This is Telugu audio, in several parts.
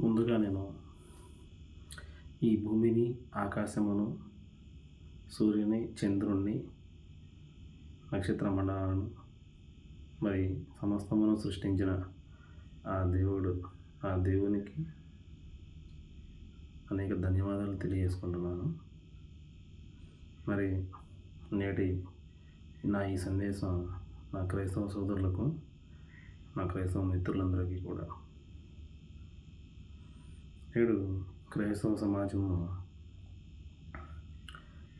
ముందుగా నేను ఈ భూమిని ఆకాశమును సూర్యుని చంద్రుణ్ణి నక్షత్ర మండలాలను మరి సమస్తమును సృష్టించిన ఆ దేవుడు ఆ దేవునికి అనేక ధన్యవాదాలు తెలియజేసుకుంటున్నాను. మరి నేటి నా ఈ సందేశం నా క్రైస్తవ సోదరులకు నా క్రైస్తవ మిత్రులందరికీ కూడా నేడు క్రైస్తవ సమాజంలో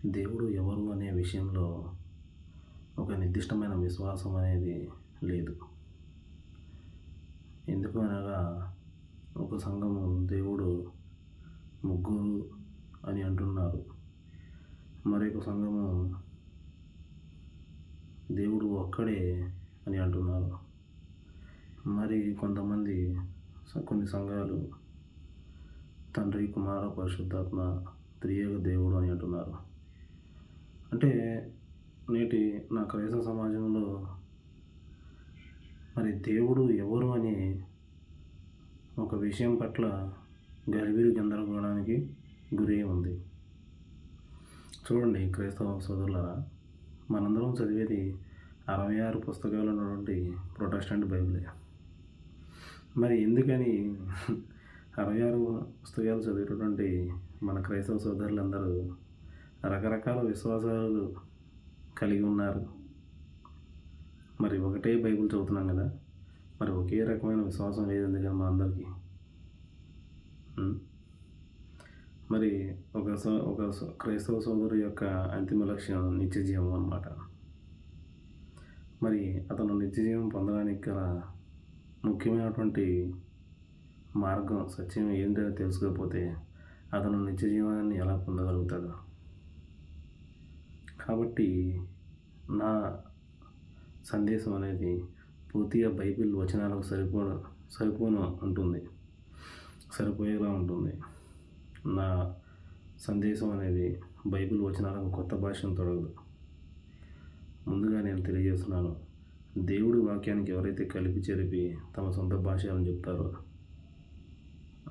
దేవుడు ఎవరు అనే విషయంలో ఒక నిర్దిష్టమైన విశ్వాసం అనేది లేదు. ఎందుకు అనగా ఒక సంఘము దేవుడు ముగ్గురు అని అంటున్నారు. మరొక సంఘము దేవుడు ఒక్కడే అని అంటున్నారు. మరి కొంతమంది కొన్ని సంఘాలు తండ్రి కుమార పరిశుద్ధాత్మ త్రియేక దేవుడు అని అంటున్నారు. అంటే నేటి నా క్రైస్తవ సమాజంలో మరి దేవుడు ఎవరు అని ఒక విషయం పట్ల గర్భీరు గందరగోళానికి గురి ఉంది. చూడండి క్రైస్తవ సోదరులరా మనందరం చదివేది అరవై ఆరు పుస్తకాలు ఉన్నటువంటి ప్రొటెస్టెంట్ బైబిలే. మరి ఎందుకని అరవై ఆరు పుస్తకాలు చదివేటటువంటి మన క్రైస్తవ సోదరులందరూ రకరకాల విశ్వాసాలు కలిగి ఉన్నారు. మరి ఒకటే బైబిల్ చదువుతున్నాం కదా? మరి ఒకే రకమైన విశ్వాసం లేదు ఎందుకని మా అందరికీ? మరి ఒక సో- ఒక క్రైస్తవ సోదరు యొక్క అంతిమ లక్ష్యం నిత్య జీవం అన్నమాట. మరి అతను నిత్య జీవం పొందడానికి గల ముఖ్యమైనటువంటి మార్గం సత్యం ఏంటో తెలుసుకోకపోతే అతను నిత్య జీవనాన్ని ఎలా పొందగలుగుతాడు? కాబట్టి నా సందేశం అనేది పూర్తిగా బైబిల్ వచనాలకు సరిపో సరిపోను ఉంటుంది సరిపోయేలా ఉంటుంది. నా సందేశం అనేది బైబిల్ వచనాలకు కొత్త భాషను తొడగదు. ముందుగా నేను తెలియజేస్తున్నాను దేవుడి వాక్యానికి ఎవరైతే కలిపి చెరిపి తమ సొంత భాష అని చెప్తారో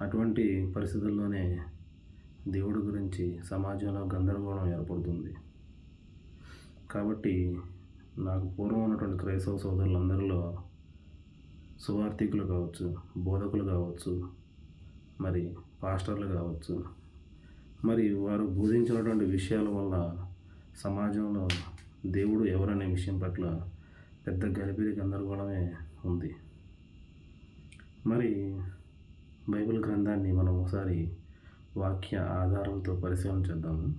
అటువంటి పరిస్థితుల్లోనే దేవుడి గురించి సమాజంలో గందరగోళం ఏర్పడుతుంది. కాబట్టి నాకు పూర్వం ఉన్నటువంటి క్రైస్తవ సోదరులందరిలో సువార్థికులు కావచ్చు బోధకులు కావచ్చు మరి పాస్టర్లు కావచ్చు మరి వారు బోధించినటువంటి విషయాల వల్ల సమాజంలో దేవుడు ఎవరనే విషయం పట్ల పెద్ద గలిపిరి గందరగోళమే ఉంది. మరి బైబిల్ గ్రంథాన్ని మనం ఒకసారి వాక్య ఆధారంతో పరిశీలన చేద్దాము.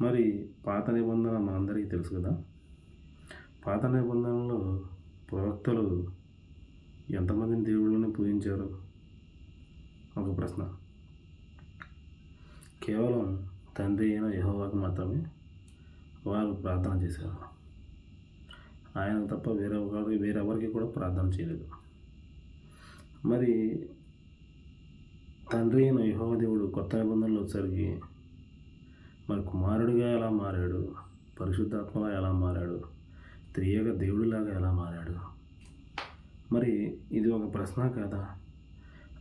మరి పాత నిబంధన మనందరికీ తెలుసు కదా? పాత నిబంధనలో ప్రవక్తలు ఎంతమందిని దేవుళ్ళని పూజించారు? ఒక ప్రశ్న. కేవలం తండ్రి అయిన యెహోవాకు మాత్రమే వారు ప్రార్థన చేశారు. ఆయన తప్ప వేరే ఒకరికి వేరెవరికి కూడా ప్రార్థన చేయలేదు. మరి తండ్రి అయిన యహోదేవుడు కొత్త నిబంధనలు వచ్చరికి మరి కుమారుడిగా ఎలా మారాడు? పరిశుద్ధాత్మగా ఎలా మారాడు? త్రియేక దేవుడిలాగా ఎలా మారాడు? మరి ఇది ఒక ప్రశ్న కదా?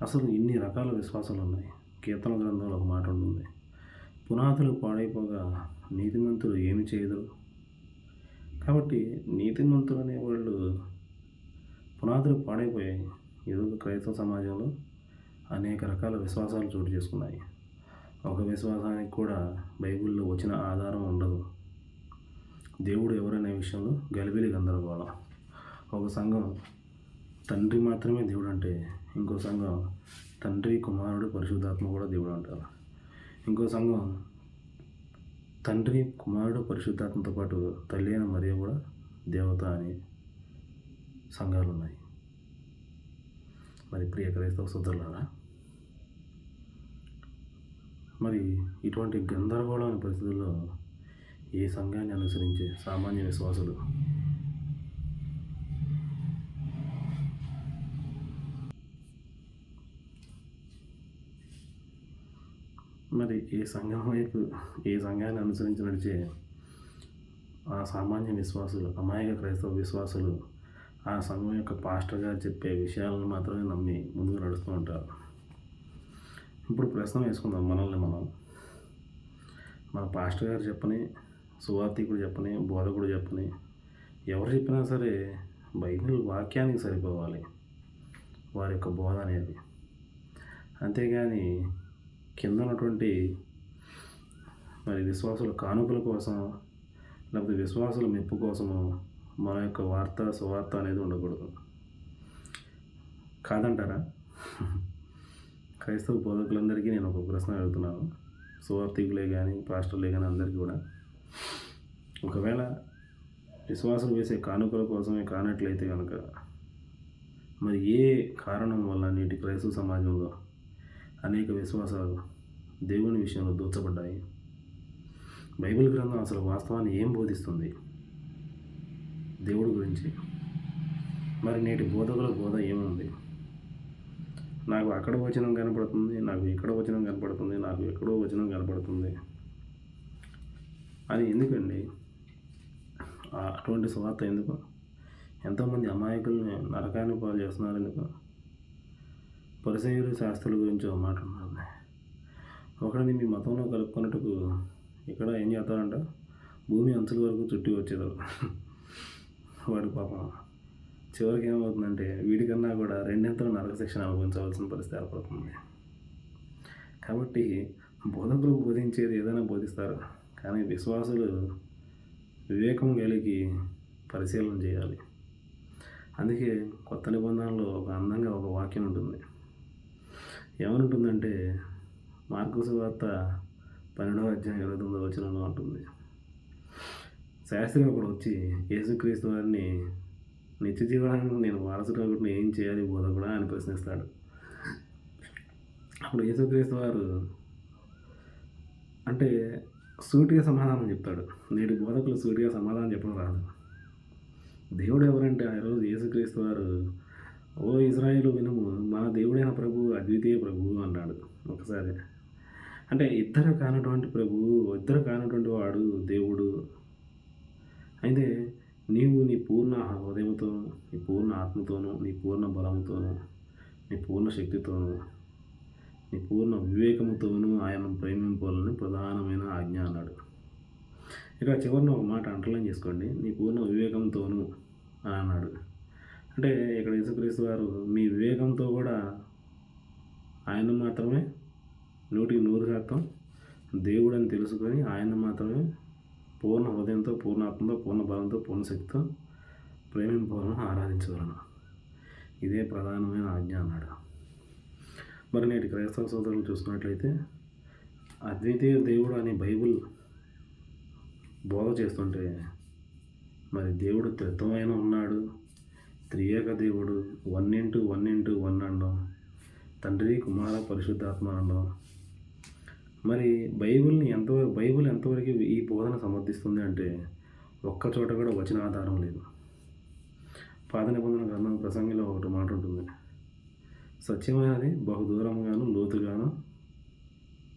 అసలు ఇన్ని రకాల విశ్వాసాలు ఉన్నాయి. కీర్తన గ్రంథంలో ఒక మాట ఉంటుంది. పునాదులు పాడైపోగా నీతిమంతులు ఏమి చేయదు కాబట్టి నీతిమంతులు అనేవాళ్ళు పునాదులు పాడైపోయాయి. ఈరోజు క్రైస్తవ సమాజంలో అనేక రకాల విశ్వాసాలు చోటు చేసుకున్నాయి. ఒక విశ్వాసానికి కూడా బైబిల్లో వచ్చిన ఆధారం ఉండదు. దేవుడు ఎవరనే విషయంలో గలిబిలి గందరగోళం. ఒక సంఘం తండ్రి మాత్రమే దేవుడు అంటే ఇంకో సంఘం తండ్రి కుమారుడు పరిశుద్ధాత్మ కూడా దేవుడు అంటారు ఇంకో సంఘం తండ్రి కుమారుడు పరిశుద్ధాత్మతో పాటు తల్లి అయిన మరియు కూడా దేవత అని సంఘాలు ఉన్నాయి మరి ప్రియ క్రైస్తవ సోదరులారా మరి ఇటువంటి గందరగోళమైన పరిస్థితుల్లో ఏ సంఘాన్ని అనుసరించే సామాన్య విశ్వాసులు? మరి ఏ సంఘం వైపు ఏ సంఘాన్ని అనుసరించి నడిచే ఆ సామాన్య విశ్వాసులు అమాయక క్రైస్తవ విశ్వాసులు ఆ సంఘం యొక్క పాస్టర్ గారు చెప్పే విషయాలను మాత్రమే నమ్మి ముందుకు నడుస్తూ ఉంటారు. ఇప్పుడు ప్రశ్న వేసుకుందాం మనల్ని మనం. మన పాస్టర్ గారు చెప్పని సువార్థికుడు చెప్పని బోధకుడు చెప్పని ఎవరు చెప్పినా సరే బైబిల్ వాక్యానికి సరిపోవాలి. వారి యొక్క బోధ అనేది. అంతేగాని కింద ఉన్నటువంటి మరి విశ్వాసుల కానుకల కోసం లేకపోతే విశ్వాసుల మెప్పు కోసము మన యొక్క వార్త సువార్త అనేది ఉండకూడదు. కాదంటారా? క్రైస్తవ బోధకులందరికీ నేను ఒక ప్రశ్న అడుగుతున్నాను. సువార్థికులే కానీ పాస్టర్లే కానీ అందరికీ కూడా. ఒకవేళ విశ్వాసం వేసే కానుకల కోసమే కానట్లయితే కనుక మరి ఏ కారణం వల్ల నేటి క్రైస్తవ సమాజంలో అనేక విశ్వాసాలు దేవుని విషయంలో దూచబడ్డాయి? బైబిల్ గ్రంథం అసలు వాస్తవాన్ని ఏం బోధిస్తుంది? దేవుడి గురించి. మరి నేటి బోధకుల బోధ ఏముంది? నాకు అక్కడ వచనం కనపడుతుంది నాకు ఇక్కడ వచనం కనపడుతుంది నాకు ఎక్కడో వచనం కనపడుతుంది. అది ఎందుకండి? ఆ అటువంటి స్వార్థ ఎందుకు? ఎంతోమంది అమాయకుల్ని నరకాన్ని పాలు చేస్తున్నారు ఎందుకు? పరిసయులు శాస్త్రుల గురించి ఒక మాట ఉన్నది ఒకడిని మీ మతంలో కలుపుకున్నట్టుకు ఇక్కడ ఏం చేస్తారంట? భూమి అంచుల వరకు చుట్టి వచ్చేదారు వాడు పాపం చివరికి ఏమవుతుందంటే వీడికన్నా కూడా రెండింతలు నరక శిక్షణ అనుభవించవలసిన పరిస్థితి ఏర్పడుతుంది. కాబట్టి బోధకులు బోధించేది ఏదైనా బోధిస్తారు. కానీ విశ్వాసులు వివేకం కలిగి పరిశీలన చేయాలి. అందుకే కొత్త నిబంధనలో ఒక అందంగా ఒక వాక్యం ఉంటుంది. ఏమనుంటుందంటే మార్కు వార్త పన్నెండవ అధ్యాయం ఇరవై తొమ్మిదో వచనంలో ఉంటుంది. శాస్త్రి ఒకడు వచ్చి యేసుక్రీస్తు వారిని నిత్య జీవనాన్ని నేను వారసుడు ఏం చేయాలి బోధకుడా అని ప్రశ్నిస్తాడు. అప్పుడు యేసుక్రీస్తు వారు అంటే సూటిగా సమాధానం చెప్తాడు. నేటి బోధకులు సూటిగా సమాధానం చెప్పడం రాదు. దేవుడు ఎవరంటే ఆ రోజు యేసుక్రీస్తు వారు ఓ ఇజ్రాయిల్ వినుము మన దేవుడైన ప్రభు అద్వితీయ ప్రభువు అన్నాడు ఒకసారి. అంటే ఇద్దరు కానటువంటి ప్రభువు ఇద్దరు కానటువంటి వాడు దేవుడు అయితే నీవు నీ పూర్ణ హృదయంతో నీ పూర్ణ ఆత్మతోనూ నీ పూర్ణ బలంతోనూ నీ పూర్ణ శక్తితోనూ నీ పూర్ణ వివేకముతోనూ ఆయన ప్రేమింపాలని ప్రధానమైన ఆజ్ఞ అన్నాడు. ఇక్కడ చివరిన ఒక మాట అంటలేం చేసుకోండి. నీ పూర్ణ వివేకంతోనూ అని అన్నాడు. అంటే ఇక్కడ యేసుక్రీస్తు వారు మీ వివేకంతో కూడా ఆయన మాత్రమే నూటికి నూరు శాతం దేవుడు అని తెలుసుకొని ఆయన మాత్రమే పూర్ణ హృదయంతో పూర్ణ ఆత్మతో పూర్ణ బలంతో పూర్ణ శక్తితో ప్రేమింపవలను ఆరాధించవలను. ఇదే ప్రధానమైన ఆజ్ఞ అన్నాడు. మరి నేటి క్రైస్తవ సోదరులు చూసుకున్నట్లయితే అద్వితీయ దేవుడు అనే బైబిల్ బోధ చేస్తుంటే మరి దేవుడు త్రిత్వమైన ఉన్నాడు. త్రియేక దేవుడు one into one into one అనడం తండ్రి కుమార పరిశుద్ధాత్మ అనడం మరి బైబిల్ని ఎంత బైబిల్ ఎంతవరకు ఈ బోధన సమర్థిస్తుంది అంటే ఒక్క చోట కూడా వచ్చిన ఆధారం లేదు. పాత నిబంధన గ్రంథం ప్రసంగిలో ఒకటి మాట ఉంటుంది. సత్యమైనది బహుదూరంగాను లోతుగాను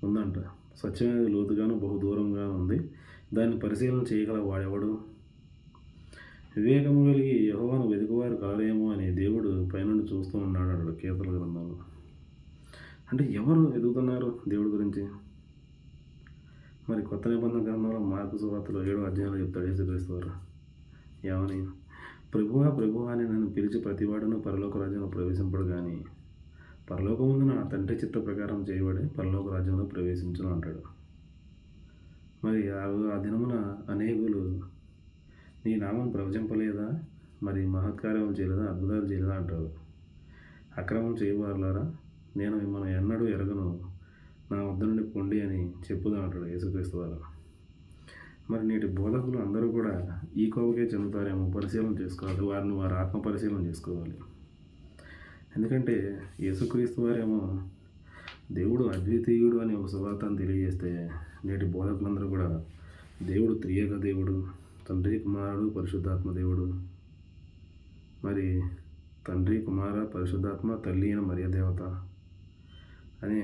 ఉందంట. స్వచ్ఛమైనది లోతుగాను బహుదూరంగాను ఉంది. దాన్ని పరిశీలన చేయగల వాడెవడు? వివేకము కలిగి యహోవాను వెతుకువారు కలరేమో అని దేవుడు పైనుండి చూస్తూ ఉన్నాడు అక్కడ కీర్తన గ్రంథంలో. అంటే ఎవరు ఎదుగుతున్నారు దేవుడి గురించి? మరి కొత్త నిబంధన గ్రంథంలో మార్పు సువార్తలో ఏడో అధ్యాయంలో చెప్తాడు యేసుక్రీస్తు వారు. ఏమని? ప్రభువా ప్రభువా అని నన్ను పిలిచి ప్రతివాడును పరలోక రాజ్యంలో ప్రవేశింపడు కానీ పరలోకముందు నా తండ్రి చిత్త ప్రకారం చేయబడి పరలోక రాజ్యంలో ప్రవేశించును అంటాడు. మరి ఆ దినమున అనేకులు నీ నామం ప్రవచింపలేదా? మరి మహత్కార్యం చేయలేదా? అద్భుతాలు చేయలేదా అంటారు. అక్రమం చేయవారులారా నేను మిమ్మల్ని ఎన్నడూ ఎరగను. నా వద్ద నుండి పొండి అని చెప్పుదాం అంటాడు యేసుక్రీస్తు వారు. మరి నేటి బోధకులు అందరూ కూడా ఈ కోవకే చెందుతారేమో పరిశీలన చేసుకోవాలి వారిని వారి ఆత్మ పరిశీలన చేసుకోవాలి. ఎందుకంటే యేసుక్రీస్తు వారేమో దేవుడు అద్వితీయుడు అని ఒక సువార్తను తెలియజేస్తే నేటి బోధకులందరూ కూడా దేవుడు త్రియక దేవుడు తండ్రి కుమారుడు పరిశుద్ధాత్మ దేవుడు. మరి తండ్రి కుమార పరిశుద్ధాత్మ తల్లి అయిన మరియ దేవత. అని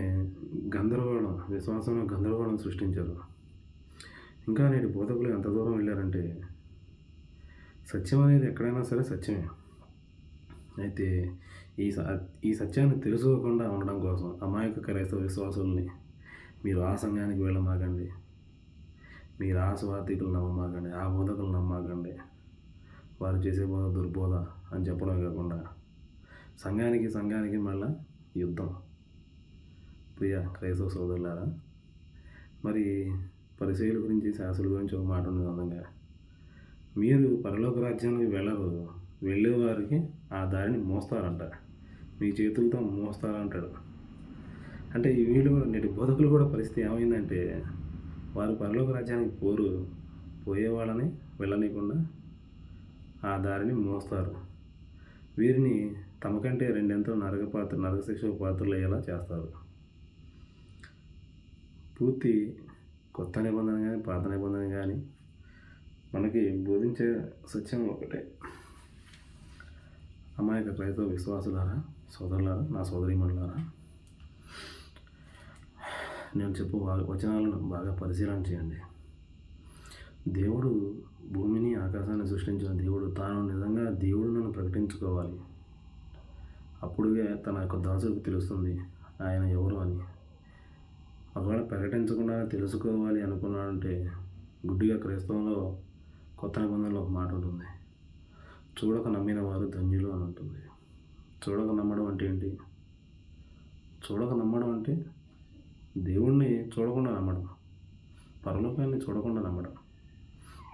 గందరగోళం విశ్వాసంలో గందరగోళం సృష్టించారు. ఇంకా నేటి బోధకులు ఎంత దూరం వెళ్ళారంటే సత్యం అనేది ఎక్కడైనా సరే సత్యమే. అయితే ఈ స ఈ సత్యాన్ని తెలుసుకోకుండా ఉండడం కోసం అమాయక క్రైస్తవ విశ్వాసుల్ని మీరు ఆ సంఘానికి వెళ్ళమాకండి. మీరు ఆ స్వార్థికులు నమ్మమాకండి ఆ బోధకులు నమ్మకండి వారు చేసే బోధ దుర్బోధ అని చెప్పడమే కాకుండా సంఘానికి సంఘానికి మళ్ళా యుద్ధం. ప్రియ క్రైస్తవ సోదరులారా మరి పరిచయుల గురించి శాసుల గురించి ఒక మాట ఉంది అందంగా. మీరు పరలోక రాజ్యానికి వెళ్ళరు వెళ్ళే వారికి ఆ దారిని మోస్తారంట. మీ చేతులతో మోస్తారంటాడు. అంటే ఈ వీళ్ళు కూడా నేటి బోధకులు కూడా పరిస్థితి ఏమైందంటే వారు పరలోక రాజ్యానికి పోరు పోయే వాళ్ళని వెళ్ళనీయకుండా ఆ దారిని మోస్తారు. వీరిని తమకంటే రెండెంతో నరక పాత్ర నరక శిక్ష పాత్రలు అయ్యేలా చేస్తారు. పూర్తి కొత్త నిబంధన కానీ పాత నిబంధన కానీ మనకి బోధించే సత్యం ఒకటే. అమాయక క్రైస్తవ విశ్వాసులారా సోదరులారా నా సోదరీమణులారా నేను చెప్పు వచనాలను బాగా పరిశీలన చేయండి. దేవుడు భూమిని ఆకాశాన్ని సృష్టించిన దేవుడు. తాను నిజంగా దేవుడు నన్ను ప్రకటించుకోవాలి. అప్పుడుగా తన యొక్క దాసులకు తెలుస్తుంది ఆయన ఎవరు అని. ఒకవేళ ప్రకటించకుండా తెలుసుకోవాలి అనుకున్నాడంటే గుడ్డిగా క్రైస్తవంలో కొత్త నిబంధనలో ఒక మాట ఉంటుంది. చూడక నమ్మిన వారు ధన్యులు అని ఉంటుంది. చూడక నమ్మడం అంటే ఏంటి? చూడక నమ్మడం అంటే దేవుణ్ణి చూడకుండా నమ్మడం పరలోకాన్ని చూడకుండా నమ్మడం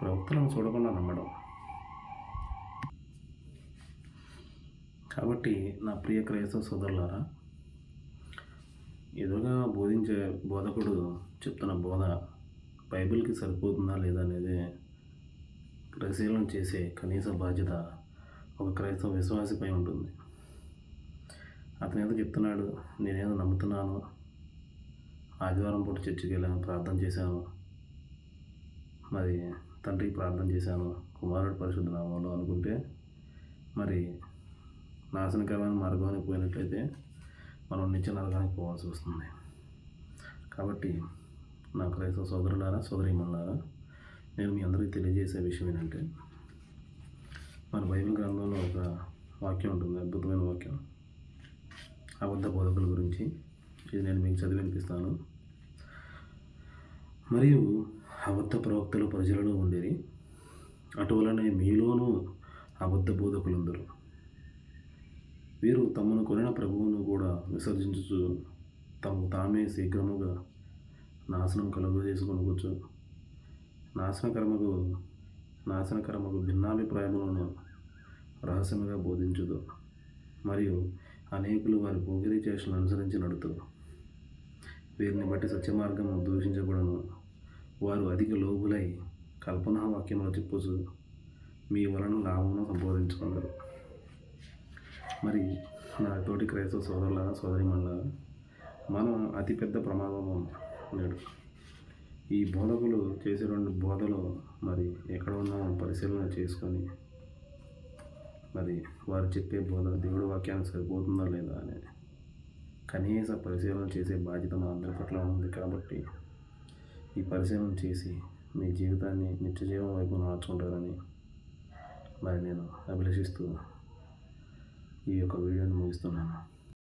ప్రవక్తలను చూడకుండా నమ్మడం. కాబట్టి నా ప్రియ క్రైస్తవ సోదరులారా ఎదురుగా బోధించే బోధకుడు చెప్తున్న బోధ బైబిల్కి సరిపోతుందా లేదా అనేది పరిశీలన చేసే కనీస బాధ్యత ఒక క్రైస్తవ విశ్వాసిపై ఉంటుంది. అతను ఏదో చెప్తున్నాడు నేనేదో నమ్ముతున్నాను. ఆదివారం పూట చర్చికి వెళ్ళాను ప్రార్థన చేశాను. మరి తండ్రికి ప్రార్థన చేశాను కుమారుడు పరిశుద్ధ నామంలో అనుకుంటే మరి నాశనకరమైన మార్గానికి పోయినట్లయితే మనం నిత్య నరకానికి పోవాల్సి వస్తుంది. కాబట్టి నా క్రైస్తవ సోదరులారా సోదరీమణులారా నేను మీ అందరికీ తెలియజేసే విషయం ఏంటంటే మన బైబిల్ గ్రంథంలో ఒక వాక్యం ఉంటుంది అద్భుతమైన వాక్యం. అబద్ధ బోధకుల గురించి ఇది నేను మీకు చదివి వినిపిస్తాను. మరియు అబద్ధ ప్రవక్తలు ప్రజలలో ఉండేది అటువలనే మీలోనూ అబద్ధ బోధకులందరూ వీరు తమను కొనిన ప్రభువును కూడా విసర్జించుచు తమకు తామే శీఘ్రముగా నాశనం కలుగు చేసుకొనవచ్చు నాశనకర్మకు నాశనకర్మకు భిన్నాభిప్రాయములను రహస్యముగా బోధించుదు. మరియు అనేకులు వారి పోగిరి చేసిన అనుసరించి నడుతురు. వీరిని బట్టి సత్య మార్గము దూషించబడను. వారు అధిక లోబులై కల్పనా వాక్యములు చెప్పుచు మీ వలన లాభమును సంబోధించుకున్నారు మరి నా తోటి క్రైస్తవ సోదరుల సోదరిమల్ల మనం అతిపెద్ద ప్రమాదంలో నేడు. ఈ బోధకులు చేసే రెండు బోధలు మరి ఎక్కడ ఉన్నా పరిశీలన చేసుకొని మరి వారు చెప్పే బోధ దేవుడి వాక్యానికి సరిపోతుందా లేదా అని కనీస పరిశీలన చేసే బాధ్యత మా అందరి పట్ల ఉంది కాబట్టి ఈ పరిశీలన చేసి మీ జీవితాన్ని నిత్యజీవం వైపు మార్చుకుంటారని మరి నేను అభిలషిస్తూ ఈ యొక్క వీడియోని ముగిస్తున్నాను